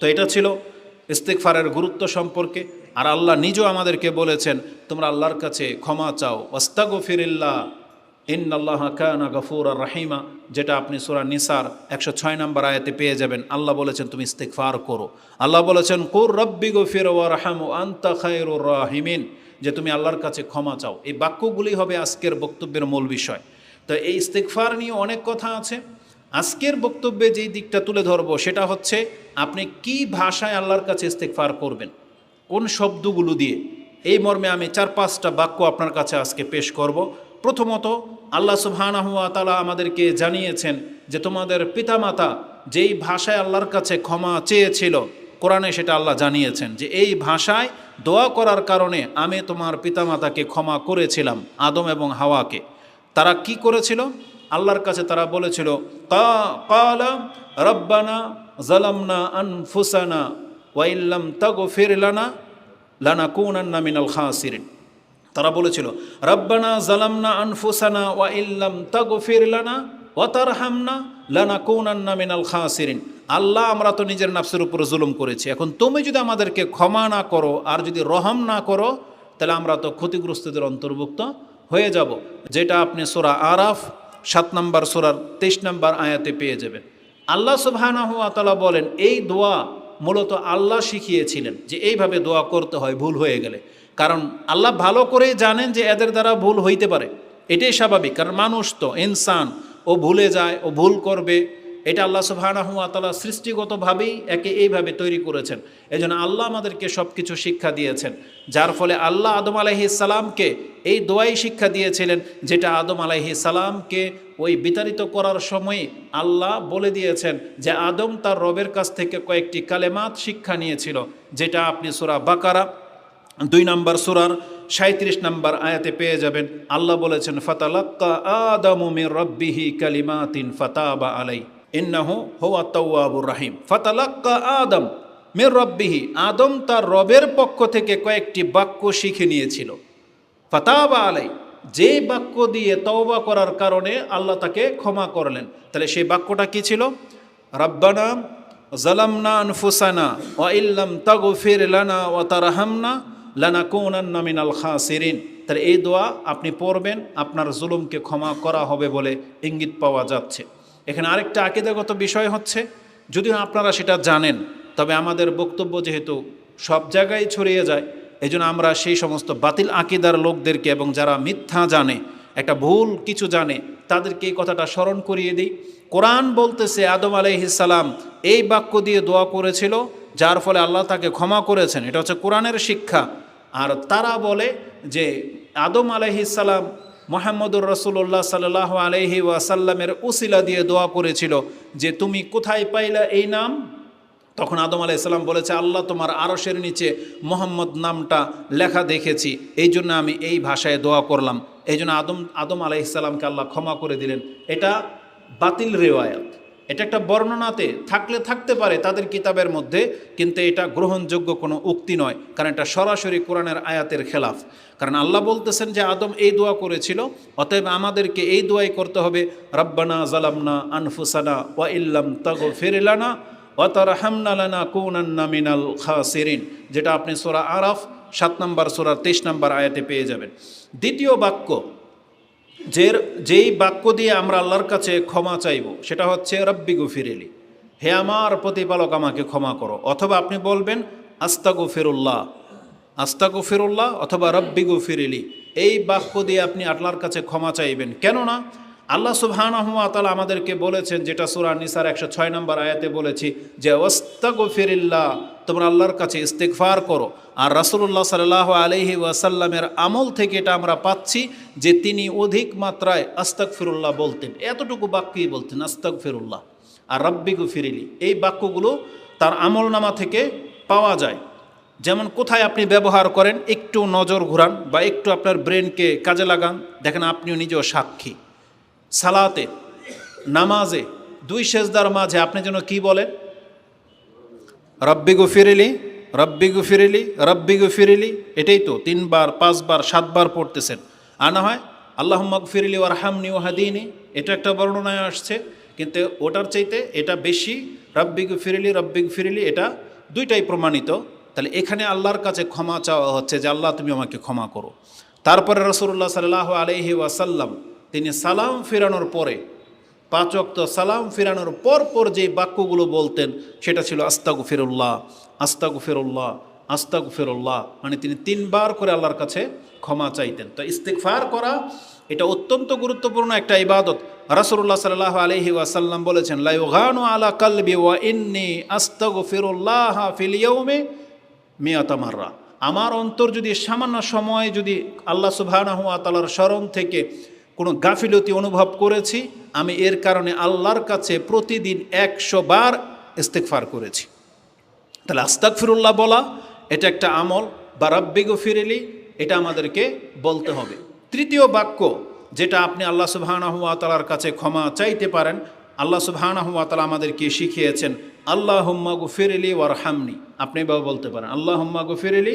তো এটা ছিল ইস্তেকফারের গুরুত্ব সম্পর্কে। আর আল্লাহ নিজেও আমাদেরকে বলেছেন, তোমরা আল্লাহর কাছে ক্ষমা চাও। ওস্তাগো ফিরিল্লা ইন আল্লাহ কানা গফুর আর রাহিমা। যেটা আপনি সুরা নিসার একশো ছয় নম্বর আয়াতে পেয়ে যাবেন। আল্লাহ বলেছেন, তুমি ইস্তেকফার করো। আল্লাহ বলেছেন কুর রব্বি গফির ওয়া রাহামু, আন্তা খায়রুর রাহিমিন। যে তুমি আল্লাহর কাছে ক্ষমা চাও। এই বাক্যগুলি হবে আজকের বক্তব্যের মূল বিষয়। তো এই ইস্তেকফার নিয়ে অনেক কথা আছে। আজকের বক্তব্যে যেই দিকটা তুলে ধরবো, সেটা হচ্ছে আপনি কি ভাষায় আল্লাহর কাছে ইস্তেকফার করবেন? কোন শব্দগুলো দিয়ে? এই মর্মে আমি চার পাঁচটা বাক্য আপনার কাছে আজকে পেশ করব। প্রথমত, আল্লাহ সুবহানাহুয়া তালা আমাদেরকে জানিয়েছেন যে তোমাদের পিতামাতা যেই ভাষায় আল্লাহর কাছে ক্ষমা চেয়েছিল, কোরআনে সেটা আল্লাহ জানিয়েছেন যে এই ভাষায় দোয়া করার কারণে আমি তোমার পিতামাতাকে ক্ষমা করেছিলাম, আদম এবং হাওয়াকে। তারা কি করেছিল? আল্লাহর কাছে তারা বলেছিল কালা, রব্বানা জালামনা আনফুসানা ওয়াইল্লাম তাগো ফিরলানা লানা কুনান্না মিনাল খাসিরিন। তারা বলেছিল, রব্বানা জালামনা আনফুসানা ওয়া ইল্লাম তাগো ফিরলানা ওয়াতারহামনা লানা কুনান্না মিনাল খাসিরিন। আল্লাহ, আমরা তো নিজের নাফসের উপর জুলুম করেছি। এখন তুমি যদি আমাদেরকে ক্ষমা না করো আর যদি রহম না করো, তাহলে আমরা তো ক্ষতিগ্রস্তদের অন্তর্ভুক্ত হয়ে যাব। যেটা আপনি সোরা আরাফ সাত নম্বর সোরার তেইশ নম্বর আয়াতে পেয়ে যাবেন আল্লাহ সুবহানাহু ওয়া তাআলা বলেন, এই দোয়া মূলত আল্লাহ শিখিয়েছিলেন যে এইভাবে দোয়া করতে হয়, ভুল হয়ে গেলে। কারণ আল্লাহ ভালো করেই জানেন যে এদের দ্বারা ভুল হইতে পারে। এটাই স্বাভাবিক, কারণ মানুষ তো, ইনসান, ও ভুলে যায়, ও ভুল করবে। এটা আল্লাহ সুবহানাহু ওয়া তাআলা সৃষ্টিগতভাবেই একে এইভাবে তৈরি করেছেন। এই জন্য আল্লাহ আমাদেরকে সব কিছু শিক্ষা দিয়েছেন, যার ফলে আল্লাহ আদম আলাইহি সালামকে এই দোয়াই শিক্ষা দিয়েছিলেন যেটা আদম আলাইহি সালামকে ওই বিতাড়িত করার সময় আল্লাহ বলে দিয়েছেন যে আদম তার রবের কাছ থেকে কয়েকটি কালেমাত শিক্ষা নিয়েছিল, যেটা আপনি সুরা বাকারা দুই নম্বর সুরার সাঁত্রিশ নম্বর আয়াতে পেয়ে যাবেন। আল্লাহ বলেছেন, ফাতালাক্কা আদামু রব্বিহি কালিমাতিন ফাতাবা আলাই ইন্নাহু হুয়া তাওয়াবুর রাহিম। ফাতালাক্কা আদম মির রব্বিহি। আদম তার রবের পক্ষ থেকে কয়েকটি বাক্য শিখে নিয়েছিল। ফাতাবা আলাই। যে বাক্য দিয়ে তওবা করার কারণে আল্লাহ তাকে ক্ষমা করলেন। তাহলে সেই বাক্যটা কি ছিল? রব্বানা জালামনা আনফুসানা ওয়া ইল্লাম তাগফির লানা ওয়া তারহামনা লানাকুনান্না মিনাল খাসিরিন। তাহলে এই দোয়া আপনি পড়বেন, আপনার জুলুমকে ক্ষমা করা হবে বলে ইঙ্গিত পাওয়া যাচ্ছে। এখানে আরেকটা আকিদাগত বিষয় হচ্ছে, যদিও আপনারা সেটা জানেন, তবে আমাদের বক্তব্য যেহেতু সব জায়গায় ছড়িয়ে যায় এই আমরা সেই সমস্ত বাতিল আকিদার লোকদেরকে এবং যারা মিথ্যা জানে, একটা ভুল কিছু জানে, তাদেরকে এই কথাটা স্মরণ করিয়ে দিই। কোরআন বলতেছে, আদম আলাইহিসালাম এই বাক্য দিয়ে দোয়া করেছিল, যার ফলে আল্লাহ তাকে ক্ষমা করেছেন। এটা হচ্ছে কোরআনের শিক্ষা। আর তারা বলে যে, আদম আলাইহিসালাম মোহাম্মদুর রসুল্লাহ সাল্লাহ আলহি ওয়াসাল্লামের উসিলা দিয়ে দোয়া করেছিল যে তুমি কোথায় পাইলা এই নাম? তখন আদম আলাইসাল্লাম বলেছে, আল্লাহ তোমার আরসের নিচে মোহাম্মদ নামটা লেখা দেখেছি। এই জন্য আমি এই ভাষায় দোয়া করলাম। এই জন্য আদম আদম আলাইসাল্লামকে আল্লাহ ক্ষমা করে দিলেন। এটা বাতিল রেওয়ায়াত। এটা একটা বর্ণনাতে থাকলে থাকতে পারে তাদের কিতাবের মধ্যে, কিন্তু এটা গ্রহণযোগ্য কোনো উক্তি নয়, কারণ এটা সরাসরি কোরআনের আয়াতের খেলাফ। কারণ আল্লাহ বলতেছেন যে আদম এই দোয়া করেছিল, অতএব আমাদেরকে এই দোয়াই করতে হবে, রব্বানা জালামনা আনফুসানা ওয়া ইল্লাম তাগো ফেরিলানা ওয়াতারহামনালানা কুনান্না মিনাল খাসিরিন, যেটা আপনি সোরা আরাফ, সাত নম্বর সোরার তেইশ নম্বর আয়াতে পেয়ে যাবেন। দ্বিতীয় বাক্য যে যেই বাক্য দিয়ে আমরা আল্লাহর কাছে ক্ষমা চাইব, সেটা হচ্ছে, রব্বি গুফিরেলি। হে আমার প্রতিপালক, আমাকে ক্ষমা করো। অথবা আপনি বলবেন আস্তা গুফিরুল্লাহ আস্তা গুফিরুল্লাহ অথবা, রব্বি গুফিরেলি। এই বাক্য দিয়ে আপনি আল্লাহর কাছে ক্ষমা চাইবেন। কেননা, আল্লাহ সুবহানাহুয়াতালা আমাদেরকে বলেছেন, যেটা সুরা নিসার একশো ছয় নম্বর আয়াতে বলেছি, যে ওস্তাগফিরিল্লাহ তোমরা আল্লাহর কাছে ইস্তেকফার করো। আর রাসুল্লাহ সাল্লাহ আলহি ওয়াসাল্লামের আমল থেকে এটা আমরা পাচ্ছি যে তিনি অধিক মাত্রায় আস্তাক ফিরুল্লাহ বলতেন। এতটুকু বাক্যই বলতেন আস্তাক ফিরুল্লাহ আর রব্বিগু ফিরিলি এই বাক্যগুলো তার আমল নামা থেকে পাওয়া যায়। যেমন কোথায় আপনি ব্যবহার করেন, একটু নজর ঘুরান বা একটু আপনার ব্রেনকে কাজে লাগান। দেখেন আপনিও নিজেও সাক্ষী। সালাতে, নামাজে, দুই সেজদার মাঝে আপনি যেন কি বলেন? রব্বি ফিরিলি রব্বি ফিরিলি রব্বি ফিরিলি এটাই তো তিনবার, পাঁচবার, সাতবার পড়তেছেন। আর না হয় আল্লাহ ফিরিলি ওয়ার হামনি ও হাদিনি এটা একটা বর্ণনায় আসছে, কিন্তু ওটার চাইতে এটা বেশি, রব্বি ফিরিলি রব্বি ফিরিলি এটা দুইটাই প্রমাণিত। তাহলে এখানে আল্লাহর কাছে ক্ষমা চাওয়া হচ্ছে যে, আল্লাহ তুমি আমাকে ক্ষমা করো। তারপরে রসুল্লাহ সাল্লাহ আলহি ওয়াসাল্লাম, তিনি সালাম ফেরানোর পরে পাঁচ অক্ত সালাম ফেরানোর পর পর যে বাক্যগুলো বলতেন, সেটা ছিল আস্তাগু ফিরুল্লাহ আস্তাগু ফিরুল্লাহ আস্তাগু ফেরুল্লাহ মানে তিনি তিনবার করে আল্লাহর কাছে ক্ষমা চাইতেন। তো ইস্তেকফার করা, এটা অত্যন্ত গুরুত্বপূর্ণ একটা ইবাদত। রাসুল্লাহ সাল্লাহ আলহি ওয়াসাল্লাম বলেছেন লাইগানু আলা কালবি ওয়া ইন্নি আস্তাগু ফিরুল্লাহ ফিলিয়মে মিয়াতামাররা আমার অন্তর যদি সামান্য সময় যদি আল্লাহ সুবাহ তালার স্মরণ থেকে কোনো গাফিলতি অনুভব করেছি, আমি এর কারণে আল্লাহর কাছে প্রতিদিন একশো বার ইস্তেকফার করেছি। তাহলে আস্তাক ফিরুল্লাহ বলা, এটা একটা আমল, বা রাব্বিগো ফিরেলি এটা আমাদেরকে বলতে হবে। তৃতীয় বাক্য, যেটা আপনি আল্লাহ সুবাহানহুয়া তালার কাছে ক্ষমা চাইতে পারেন, আল্লাহ সুবাহানহুয়া তালা আমাদেরকে শিখিয়েছেন আল্লাহ হুম্মা গুফিরেলি ওয়ারহামনি। আপনি এভাবে বলতে পারেন আল্লাহ হুম্মা গুফিরেলি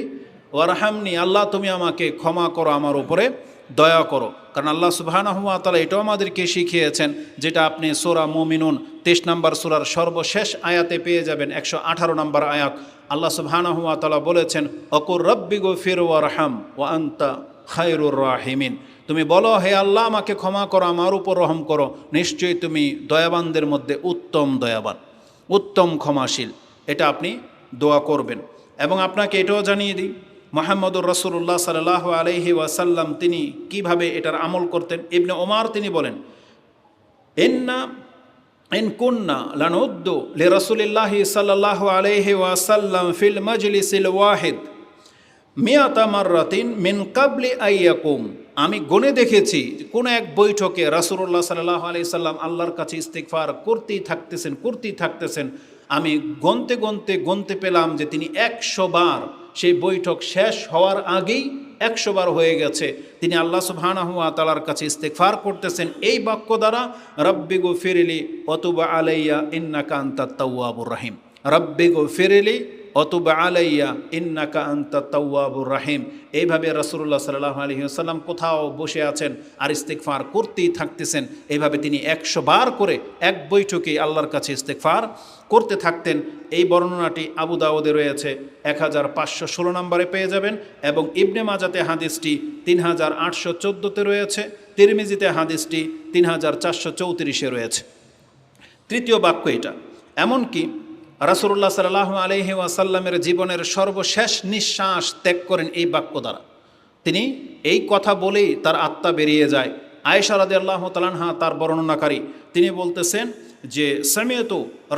ওয়ারহামনি, আল্লাহ তুমি আমাকে ক্ষমা করো আমার উপরে। দয়া করো। কারণ আল্লাহ সুবাহানহুয়া তালা এটাও আমাদেরকে শিখিয়েছেন, যেটা আপনি সোরা মোমিনুন তেইশ নম্বর সোরার সর্বশেষ আয়াতে পেয়ে যাবেন, একশো আঠারো নম্বর আয়াত। আল্লাহ সুবাহানহুয়া তালা বলেছেন, অকুর রব্বি গো ফির ওয়ারহাম ও আন্তা খায়রুর রাহিমিন। তুমি বলো, হে আল্লাহ, আমাকে ক্ষমা করো, আমার উপর রহম করো। নিশ্চয়ই তুমি দয়াবানদের মধ্যে উত্তম দয়াবান, উত্তম ক্ষমাশীল। এটা আপনি দোয়া করবেন। এবং আপনাকে এটাও জানিয়ে দিই মোহাম্মদুর রসুল্লাহ সাল্লাহ আলহি ওয়াসাল্লাম, তিনি কীভাবে এটার আমল করতেন? ইবনে ওমার তিনি বলেন এন্না ইন কুন্না লানুদ্দু লি রসুলিল্লাহি সাল্লাহ আলহি ওয়াসাল্লাম ফিল মজলিসিল ওয়াহিদ মার্রাতিন মিন কাবলি আইয়াকুম আমি গনে দেখেছি কোন এক বৈঠকে রাসুল্লাহ সাল্লাহ আলি সাল্লাম আল্লাহর কাছে ইস্তেকফার করতেই থাকতেছেন করতেই থাকতেছেন। আমি গনতে গনতে গনতে পেলাম যে তিনি একশো বার সেই বৈঠক শেষ হওয়ার আগেই একশোবার হয়ে গেছে। তিনি আল্লাহ সুবহানাহুয়া তালার কাছে ইস্তেকফার করতেছেন। এই বাক্য দ্বারা, রব্বি গো ফিরিলি অতুবা আলাইয়া ইন্নাকা তাউ তাওয়াবুর রাহিম। রব্বি গো ফিরিলি অতুবা আলাইয়া ইন্নাকা আন্তা তাওয়াবুর রাহিম। এইভাবে রসুল্লাহ সাল্লাহ আলহি আসাল্লাম কোথাও বসে আছেন আর ইস্তেকফার করতেই থাকতেছেন। এইভাবে তিনি একশো বার করে এক বৈঠকে আল্লাহর কাছে ইস্তেকফার করতে থাকতেন। এই বর্ণনাটি আবু দাউদে রয়েছে। এক হাজার পাঁচশো ষোলো নম্বরে পেয়ে যাবেন এবং ইবনে মাজাতে হাদিসটি তিন হাজার আটশো চোদ্দোতে রয়েছে। তিরমিজিতে হাদিসটি তিন হাজার চারশো চৌত্রিশে রয়েছে। তৃতীয় বাক্য এটা। এমনকি রাসুল্লাহ সাল্লাহ আলহি ওয়াসাল্লামের জীবনের সর্বশেষ নিঃশ্বাস ত্যাগ করেন এই বাক্য দ্বারা। তিনি এই কথা বলেই তার আত্মা বেরিয়ে যায়। আয়েশা রাদি আল্লাহ তালানহা তার বর্ণনাকারী। তিনি বলতেছেন যে, সামিয়ত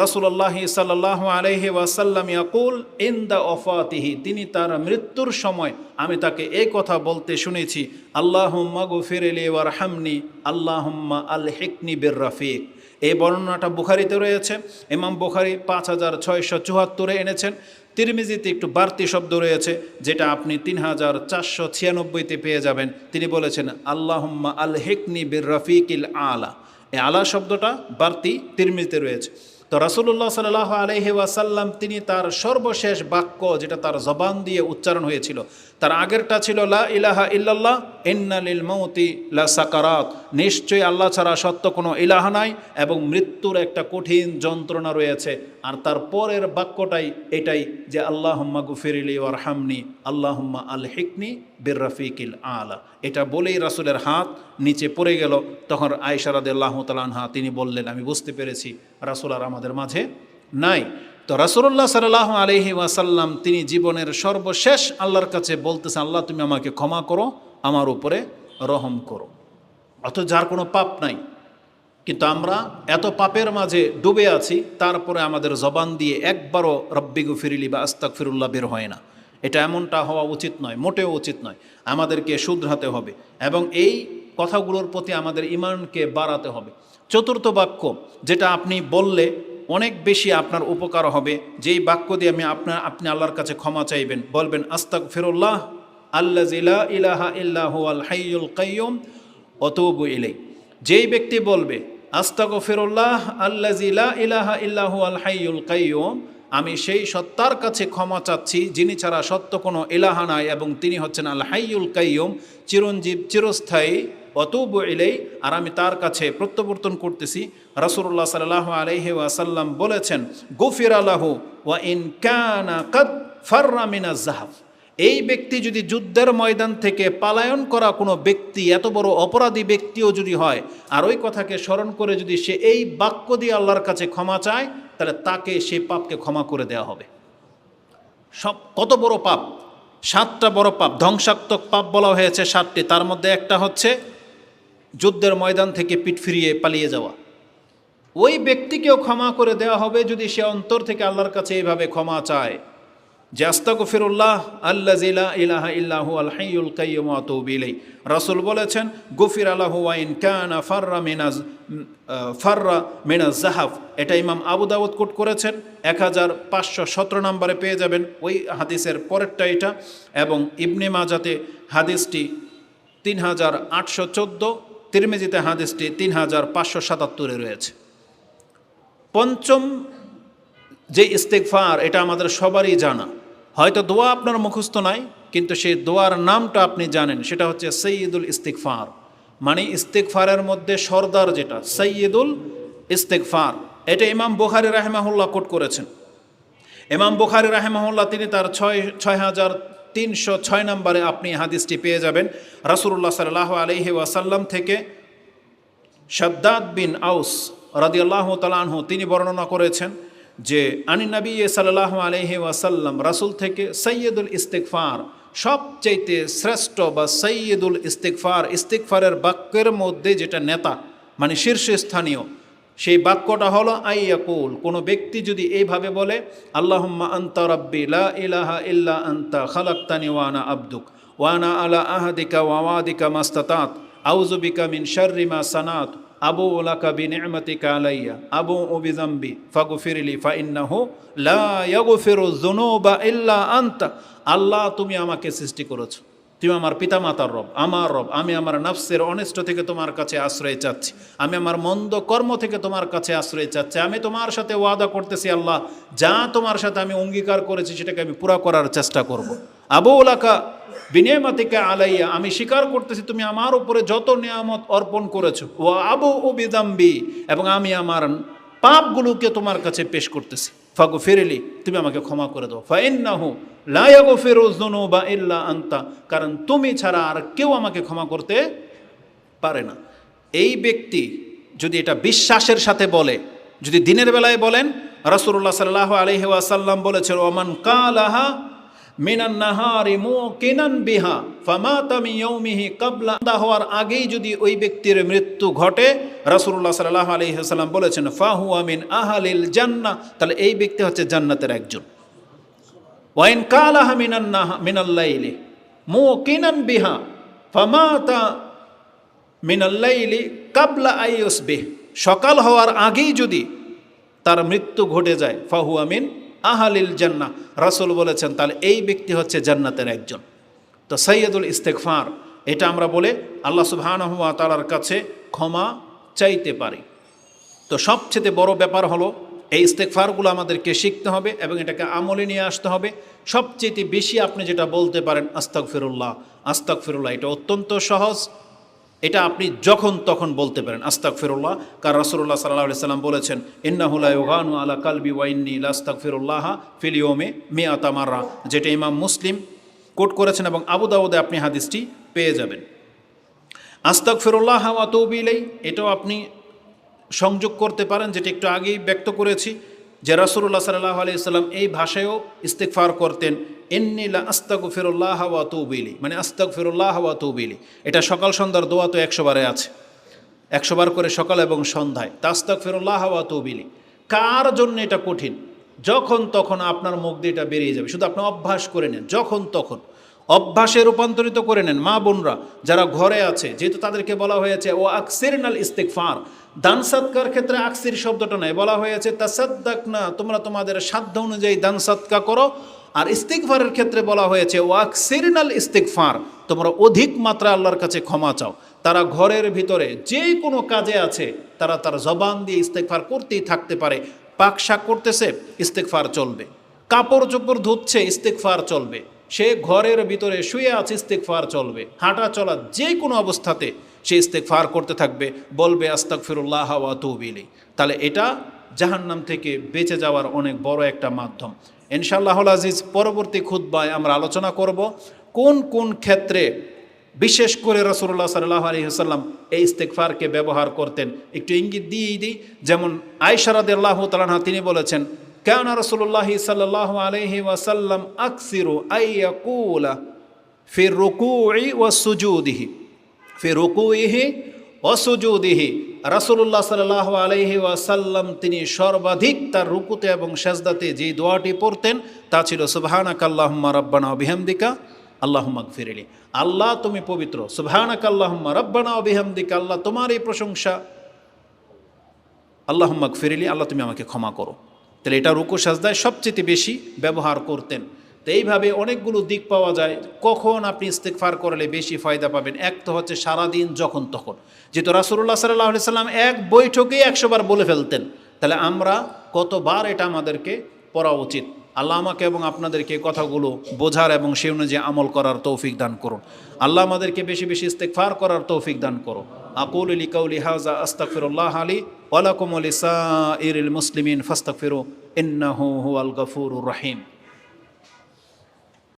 রসুল্লাহি সাল্লাহ আলহি ওয়াসাল্লাম ইয়াকুল ইন দ্য অফাতিহি তিনি তার মৃত্যুর সময় আমি তাকে এই কথা বলতে শুনেছি, আল্লাহম্মা গুফির এলি ওয়ার হামনি আল্লাহম্মা আল হেকনি বের রাফিক। এই বর্ণনাটা বুখারিতে রয়েছে। ইমাম বুখারি পাঁচ হাজার ছয়শো চুয়াত্তরে এনেছেন। তিরমিজিতে একটু বাড়তি শব্দ রয়েছে, যেটা আপনি তিন হাজার চারশো ছিয়ানব্বইতে পেয়ে যাবেন। তিনি বলেছেন, আল্লাহম্মা আল হেকনি বির রফিকিল আলা। এই আলা শব্দটা বাড়তি তিরমিজিতে রয়েছে। তো রাসুল্লাহ সাল্লাহ আলহি ওয়াসাল্লাম, তিনি তার সর্বশেষ বাক্য, যেটা তার জবান দিয়ে উচ্চারণ হয়েছিল তার আগেরটা ছিল লা ইলাহা ইল্লাল্লাহ ইন্নালিল মৌতি লা সাকারাত। নিশ্চয়ই আল্লাহ ছাড়া সত্য কোনো ইলাহা নাই এবং মৃত্যুর একটা কঠিন যন্ত্রণা রয়েছে। আর তার পরের বাক্যটাই এটাই যে, আল্লাহম্মা গুফিরিলি ওয়ারহামনি, আল্লাহম্মা আল হিকনি বির রফিকিল আলা। এটা বলেই রাসুলের হাত নিচে পড়ে গেল। তখন আয়সারাদ আল্লাহ তালানহা তিনি বললেন, আমি বুঝতে পেরেছি, রাসুল আর আমাদের মাঝে নাই। তো রাসুল্লাহ সাল্লাহ আলহি ওয়াসাল্লাম তিনি জীবনের সর্বশেষ আল্লাহর কাছে বলতেছেন, আল্লাহ, তুমি আমাকে ক্ষমা করো, আমার উপরে রহম করো। অথচ যার কোনো পাপ নাই। কিন্তু আমরা এত পাপের মাঝে ডুবে আছি, তারপরে আমাদের জবান দিয়ে একবারও রব্বিগু ফিরিলি বা আস্তাক ফিরুল্লাহ বের হয় না। এটা এমনটা হওয়া উচিত নয়, মোটেও উচিত নয়। আমাদেরকে শুধরাতে হবে এবং এই কথাগুলোর প্রতি আমাদের ইমানকে বাড়াতে হবে। চতুর্থ বাক্য, যেটা আপনি বললে অনেক বেশি আপনার উপকার হবে। যেই বাক্য দিয়ে আমি আপনার, আপনি আল্লাহর কাছে ক্ষমা চাইবেন, বলবেন আস্তাক ফিরুল্লাহ আল্লা জিলা ইলাহা ইল্লাহ আল হাইয়ুল কাইয়ুম অতবু ইলাই যেই ব্যক্তি বলবে আস্তাক ফিরুল্লাহ আল্লা জিলা ইলাহা ইল্লাহ আল হাইয়ুল কাইয়ুম, আমি সেই সত্তার কাছে ক্ষমা চাচ্ছি, যিনি ছাড়া সত্য কোনো এলাহা নাই এবং তিনি হচ্ছেন আল হাইয়ুল কাইয়ুম, চিরঞ্জীব, চিরস্থায়ী অতুব এলেই আর আমি তার কাছে প্রত্যাবর্তন করতেছি। রাসূলুল্লাহ সাল্লাল্লাহু আলাইহি ওয়াসাল্লাম বলেছেন, গফির আলাহু ওয়া ইন কানা কাদ ফাররা মিনাজ জাহাব এই ব্যক্তি যদি যুদ্ধের ময়দান থেকে পালায়ন করা কোনো ব্যক্তি, এত বড় অপরাধী ব্যক্তিও যদি হয়, আর ওই কথাকে স্মরণ করে যদি সে এই বাক্য দিয়ে আল্লাহর কাছে ক্ষমা চায়, তাহলে তাকে সেই পাপকে ক্ষমা করে দেওয়া হবে। সব, কত বড় পাপ? সাতটা বড় পাপ, ধ্বংসাত্মক পাপ বলা হয়েছে সাতটি। তার মধ্যে একটা হচ্ছে যুদ্ধের ময়দান থেকে পিঠ ফিরিয়ে পালিয়ে যাওয়া। ওই ব্যক্তিকেও ক্ষমা করে দেওয়া হবে যদি সে অন্তর থেকে আল্লাহর কাছে এইভাবে ক্ষমা চায়। যে আস্তাগফিরুল্লাহ আল্লাহ জিলা ইলাহা ইল্লাহু আল হাইয়ুল কাইয়্যুম ওয়া রাসূল বলেছেন, গফির আলাহু ওয়া ইন কানা ফাররা মিনাজ ফাররা মিনাজ জাহাফ। এটা ইমাম আবু কোট করেছেন এক হাজার পাঁচশো সতেরো নম্বরে পেয়ে যাবেন। ওই হাদিসের পরেরটা এটা। এবং ইবনে মাজাতে হাদিসটি তিন হাজার আটশো চোদ্দ তিরমিজিতে হাদিসটি তিন হাজার পাঁচশো সাতাত্তরে রয়েছে। পঞ্চম যে ইস্তেকফার এটা আমাদের সবারই জানা। হয়তো দোয়া আপনার মুখস্থ নাই, কিন্তু সেই দোয়ার নামটা আপনি জানেন, সেটা হচ্ছে সৈয়দুল ইস্তেকফার মানে ইস্তেকফারের মধ্যে সর্দার যেটা, সৈয়দুল ইস্তেকফার এটা ইমাম বুখারি রাহেমাহুল্লাহ কোট করেছেন। ইমাম বুখারি রাহেমাহুল্লাহ তিনি তার ছয় ছয় হাজার তিনশো ছয় নম্বরে আপনি হাদিসটি পেয়ে যাবেন। রাসুল্লাহ সাল্লাহ আলহি ওয়াসাল্লাম থেকে শাদ্দাদ বিন আউস রাদিয়াল্লাহ তালানহু তিনি বর্ণনা করেছেন যে, আনি নবী সাল্লাহ আলহি ওয়াসাল্লাম, রাসুল থেকে সৈয়দুল ইস্তেকফার সবচাইতে শ্রেষ্ঠ বা সৈয়দুল ইস্তেকফার ইস্তেকফারের বাক্যের মধ্যে যেটা নেতা মানে শীর্ষস্থানীয় সেই বাক্যটা হলো আইয়াকুল কোনো ব্যক্তি যদি এইভাবে বলে, আল্লাহুম্মা আন্তা রাব্বি লা ইলাহা ইল্লা আন্তা খালাক্তানি ওয়ানা আব্দুক ওয়ানা আলা আহাদিকা ওয়াওয়াদিকা মাস্তাতাত আউজুবিকা মিন শাররি মা সানাত, আবু ওলাকা বি নি'মাতিকা আলাইয়া, আবু ওবিজাম্বি ফাগু উবিজাম্বি ফাগফিরলি ফাইন্নাহু লা ইয়াগফিরু যুনুবা ইল্লা আনতা আল্লাহ তুমি আমাকে সৃষ্টি করেছ। তুমি আমার পিতামাতার রব, আমার রব, আমি আমার নফসের অনিষ্ট থেকে তোমার কাছে আশ্রয় চাচ্ছি। আমি আমার মন্দ কর্ম থেকে তোমার কাছে আশ্রয় চাচ্ছি। আমি তোমার সাথে ওয়াদা করতেছি আল্লাহ, যা তোমার সাথে আমি অঙ্গীকার করেছি সেটাকে আমি পুরা করার চেষ্টা করব। আবু ওলাকা বিনিয়মাতিকা আলাইয়া, আমি স্বীকার করতেছি তুমি আমার উপরে যত নিয়ামত অর্পণ করেছ ও আবু ও বিদাম্বি এবং আমি আমার পাপগুলোকে তোমার কাছে পেশ করতেছি। ফাগু ফেরেলি তুমি আমাকে ক্ষমা করে দাও। ফাইন্নাহু লায়াগো ফেরোজনু বা ইল্লা আন্তা, কারণ তুমি ছাড়া আর কেউ আমাকে ক্ষমা করতে পারে না। এই ব্যক্তি যদি এটা বিশ্বাসের সাথে বলে, যদি দিনের বেলায় বলেন, রাসূলুল্লাহ সাল্লাল্লাহু আলাইহি ওয়াসাল্লাম বলেছেন, ওমান কালাহা মিনান বিহা ক্বাবলা হওয়ার আগেই যদি ওই ব্যক্তির মৃত্যু ঘটে রাসূলুল্লাহ সাল্লাল্লাহু আলাইহি ওয়াসাল্লাম বলেছেন ফাহু আমিন আহলিল জান্না তাহলে এই ব্যক্তি হচ্ছে জান্নাতের একজন। ওয়াইন কালাহা মিনান নাহা মিনাল্লাইলি মুকিনান বিহা, ফামাতা মিনাল্লাইলি কাবলা আইয়ুসবিহ সকাল হওয়ার আগেই যদি তার মৃত্যু ঘটে যায় ফাহু আমিন আহালিল জান্না রাসুল বলেছেন, তাহলে এই ব্যক্তি হচ্ছে জান্নাতের একজন। তো সৈয়দুল ইস্তেকফার এটা আমরা বলে আল্লাহ সুবহানাহুয়া তালার কাছে ক্ষমা চাইতে পারি। তো সবচেয়ে বড় ব্যাপার হলো, এই ইস্তেকফারগুলো আমাদেরকে শিখতে হবে এবং এটাকে আমলে নিয়ে আসতে হবে। সবচেয়ে বেশি আপনি যেটা বলতে পারেন আস্তাক ফিরুল্লাহ আস্তাক ফিরুল্লাহ এটা অত্যন্ত সহজ। এটা আপনি যখন তখন বলতে পারেন আস্তাক ফিরুল্লাহ কার রাসুল্লাহ সাল্লাহ সাল্লাম বলেছেন ইন্নাহুলাইগানু আলা কালবি ওয়াইন্নি লাস্তাক ফিরুল্লাহ ফিলিওমে মিয়াতা মাররা। যেটা ইমাম মুসলিম কোট করেছেন এবং আবু দাউদে আপনি হাদিসটি পেয়ে যাবেন। আস্তাক ফিরুল্লাহ ওয়াতৌবিলেই এটাও আপনি সংযোগ করতে পারেন, যেটি একটু আগেই ব্যক্ত করেছি যে রাসুল্লাহ সাল্লাহ আলি সাল্লাম এই ভাষায়ও ইস্তেকফার করতেন এন্নিলা আস্তাক ফিরুল্লাহ ওয়া তৌবিলি মানে আস্তাক ফিরুল্লাহ ওয়া তৌবিলি এটা সকাল সন্ধ্যার দোয়া তো একশো বারে আছে, একশো বার করে সকাল এবং সন্ধ্যায়, তা তাস্তাক ফিরুল্লাহ ওয়া তৌবিলি কার জন্য এটা কঠিন? যখন তখন আপনার মুখ দিয়ে এটা বেরিয়ে যাবে, শুধু আপনি অভ্যাস করে নেন, যখন তখন। অভ্যাসে রূপান্তরিত করে নেন মা বোনরা যারা ঘরে আছে। যেহেতু তাদেরকে বলা হয়েছে, ও আকসিরনাল ইস্তেকফার দান সৎকার ক্ষেত্রে আকসির শব্দটা নয় বলা হয়েছে তাসাদ্দাক না তোমরা তোমাদের সাধ্য অনুযায়ী দান সৎকা করো। আর ইস্তিকফারের ক্ষেত্রে বলা হয়েছে, ও ওয়াক সিরিনাল ইস্তিকফার তোমরা অধিক মাত্রা আল্লাহর কাছে ক্ষমা চাও। তারা ঘরের ভিতরে যে কোনো কাজে আছে, তারা তার জবান দিয়ে ইস্তেকফার করতেই থাকতে পারে। পাক শাক করতেছে ইস্তেকফার চলবে। কাপড় চোপড় ধুচ্ছে ইস্তেকফার চলবে। সে ঘরের ভিতরে শুয়ে আছে ইস্তেকফার চলবে। হাঁটা চলা যে কোনো অবস্থাতে সে ইস্তেকফার করতে থাকবে। বলবে আস্তাক ফিরুল্লাহ ওয়াতুবিলি তাহলে এটা জাহান্নাম থেকে বেঁচে যাওয়ার অনেক বড় একটা মাধ্যম। ইনশাআল্লাহ আজিজ, পরবর্তী খুদ্বায় আমরা আলোচনা করব কোন কোন ক্ষেত্রে বিশেষ করে রসুল্লাহ সাল্লাহ আলহিহাল্লাম এই ইস্তেকফারকে ব্যবহার করতেন। একটু ইঙ্গিত দিয়েই দিই। যেমন আয়সারাদ আল্লাহ তালাহা তিনি বলেছেন কেন রসুল্লাহ সাল্লাহ আলহি ওয়াসাল্লাম আকসিরু আইয়াকুলা ফির রুকুই ওয়া সুজুদিহি ফির রুকুইহি ও সুজুদিহি রাসুল্লাহ সাল্লাহ আলহি ওয়াসাল্লাম তিনি সর্বাধিক তার রুকুতে এবং সেজদাতে যে দোয়াটি পড়তেন তা ছিল সুবহানাক আল্লাহুম্মা রাব্বানা বিহামদিকা আল্লাহুম্মাক ফিরিলি আল্লাহ তুমি পবিত্র। সুবহানাক আল্লাহুম্মা রাব্বানা বিহামদিকা আল্লাহ তোমার এই প্রশংসা। আল্লাহুম্মাক ফিরিলি আল্লাহ তুমি আমাকে ক্ষমা করো। তাহলে এটা রুকু সাজদায় সবচেয়ে বেশি ব্যবহার করতেন। তো এইভাবে অনেকগুলো দিক পাওয়া যায়। কখন আপনি ইস্তেকফার করলে বেশি ফায়দা পাবেন? এক তো হচ্ছে সারাদিন যখন তখন। যেহেতু রাসুল্লাহ সাল্লাহ সাল্লাম এক বৈঠকেই একশোবার বলে ফেলতেন। তাহলে আমরা কতবার এটা আমাদেরকে পড়া উচিত? আল্লাহ আমাকে এবং আপনাদেরকে কথাগুলো বোঝার এবং সে অনুযায়ী আমল করার তৌফিক দান করুন। আল্লাহ আমাদেরকে বেশি বেশি ইস্তেকফার করার তৌফিক দান করো أقول لقولي هذا أستغفر الله لي ولكم ولسائر المسلمين فاستغفروا إنه هو الغفور الرحيم.